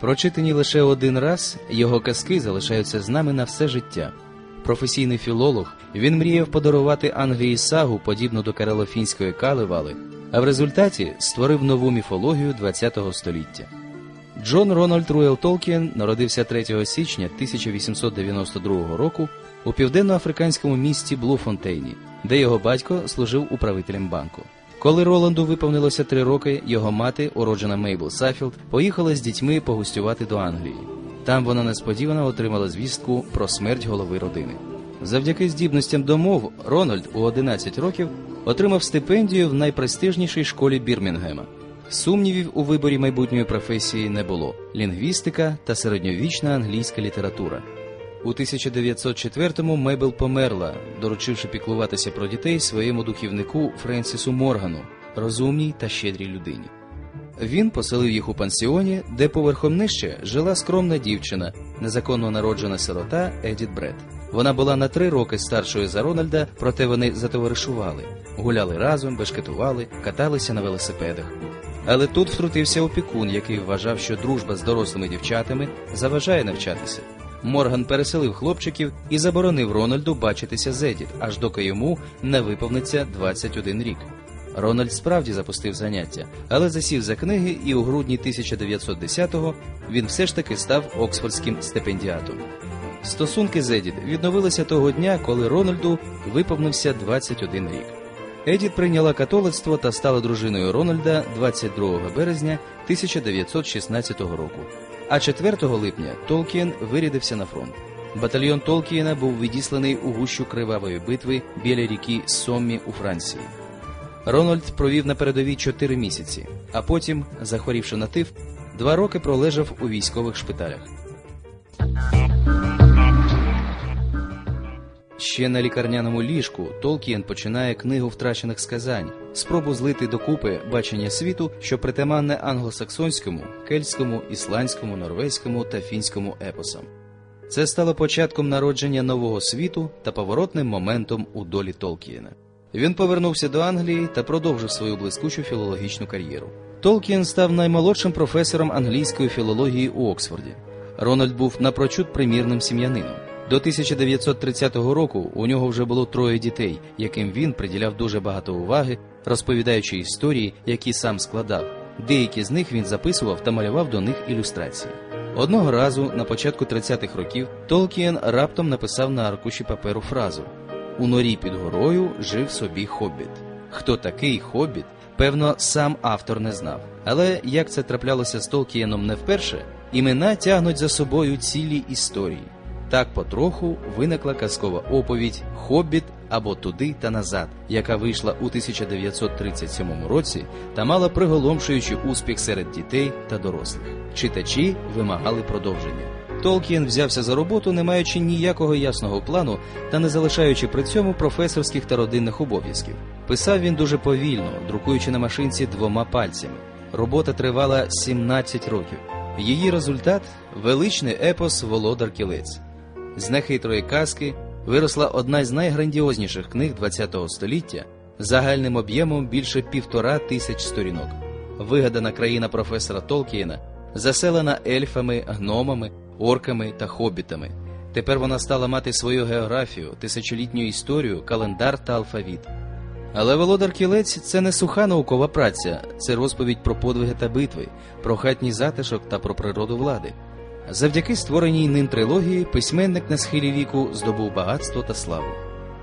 Прочитані лише один раз, його казки залишаються з нами на все життя. Професійний філолог, він мріяв подарувати Англії сагу, подібну до карелофінської калевали, а в результаті створив нову міфологію ХХ століття. Джон Рональд Руел Толкіен народився 3 січня 1892 року у південноафриканському місті Блуфонтейні, де його батько служив управителем банку. Коли Роланду виповнилося три роки, його мати, уроджена Мейбл Сафілд, поїхала з дітьми погостювати до Англії. Там вона несподівано отримала звістку про смерть голови родини. Завдяки здібностям до мов Рональд у 11 років отримав стипендію в найпрестижнішій школі Бірмінгема. Сумнівів у виборі майбутньої професії не було: лінгвістика та середньовічна англійська література. У 1904-му Мейбл померла, доручивши піклуватися про дітей своєму духівнику Френсісу Моргану, розумній та щедрій людині. Він поселив їх у пансіоні, де поверхом нижче жила скромна дівчина, незаконно народжена сирота Едіт Бред. Вона була на три роки старшою за Рональда, проте вони затоваришували, гуляли разом, бешкетували, каталися на велосипедах. Але тут втрутився опікун, який вважав, що дружба з дорослими дівчатами заважає навчатися. Морган переселив хлопчиків і заборонив Рональду бачитися з Едіт, аж доки йому не виповниться 21 рік. Рональд справді запустив заняття, але засів за книги, і у грудні 1910-го він все ж таки став оксфордським стипендіатом. Стосунки з Едіт відновилися того дня, коли Рональду виповнився 21 рік. Едіт прийняла католицтво та стала дружиною Рональда 22 березня 1916 року. А 4 липня Толкіен вирядився на фронт. Батальйон Толкіена був відісланий у гущу кривавої битви біля ріки Соммі у Франції. Рональд провів на передовій 4 місяці, а потім, захворівши на тиф, два роки пролежав у військових шпиталях. Ще на лікарняному ліжку Толкієн починає книгу втрачених сказань, спробу злити докупи бачення світу, що притаманне англосаксонському, кельтському, ісландському, норвезькому та фінському епосам. Це стало початком народження нового світу та поворотним моментом у долі Толкієна. Він повернувся до Англії та продовжив свою блискучу філологічну кар'єру. Толкіен став наймолодшим професором англійської філології у Оксфорді. Рональд був напрочуд примірним сім'янином. До 1930 року у нього вже було троє дітей, яким він приділяв дуже багато уваги, розповідаючи історії, які сам складав. Деякі з них він записував та малював до них ілюстрації. Одного разу, на початку 30-х років, Толкіен раптом написав на аркуші паперу фразу У норі під горою жив собі хобіт. Хто такий хобіт, певно, сам автор не знав. Але як це траплялося з Толкієном не вперше, імена тягнуть за собою цілі історії. Так потроху виникла казкова оповідь Хобіт або туди та назад, яка вийшла у 1937 році та мала приголомшуючий успіх серед дітей та дорослих. Читачі вимагали продовження. Толкіен взявся за роботу, не маючи ніякого ясного плану та не залишаючи при цьому професорських та родинних обов'язків. Писав він дуже повільно, друкуючи на машинці двома пальцями. Робота тривала 17 років. Її результат величний епос Володар Кілець. З нехитрої казки виросла одна з найграндіозніших книг ХХ століття загальним об'ємом більше півтора тисяч сторінок. Вигадана країна професора Толкієна заселена ельфами, гномами, орками та хобітами. Тепер вона стала мати свою географію, тисячолітню історію, календар та алфавіт. Але володар кілець це не суха наукова праця, це розповідь про подвиги та битви, про хатній затишок та про природу влади. Завдяки створеній ним трилогії письменник на схилі віку здобув багатство та славу.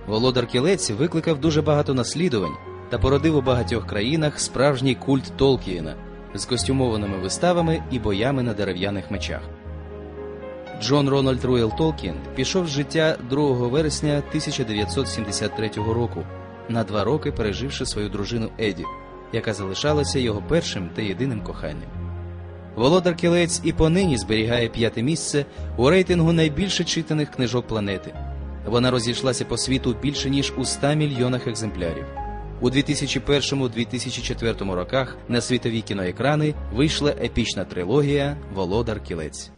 Володар Кілець викликав дуже багато наслідувань та породив у багатьох країнах справжній культ Толкієна з костюмованими виставами і боями на дерев'яних мечах. Джон Рональд Руел Толкін пішов з життя 2 вересня 1973 року, на два роки переживши свою дружину Еді, яка залишалася його першим та єдиним коханням. Володар Кілець і понині зберігає п'яте місце у рейтингу найбільше читаних книжок планети. Вона розійшлася по світу більше ніж у 100 мільйонах екземплярів. У 2001-2004 роках на світові кіноекрани вийшла епічна трилогія Володар Кілець.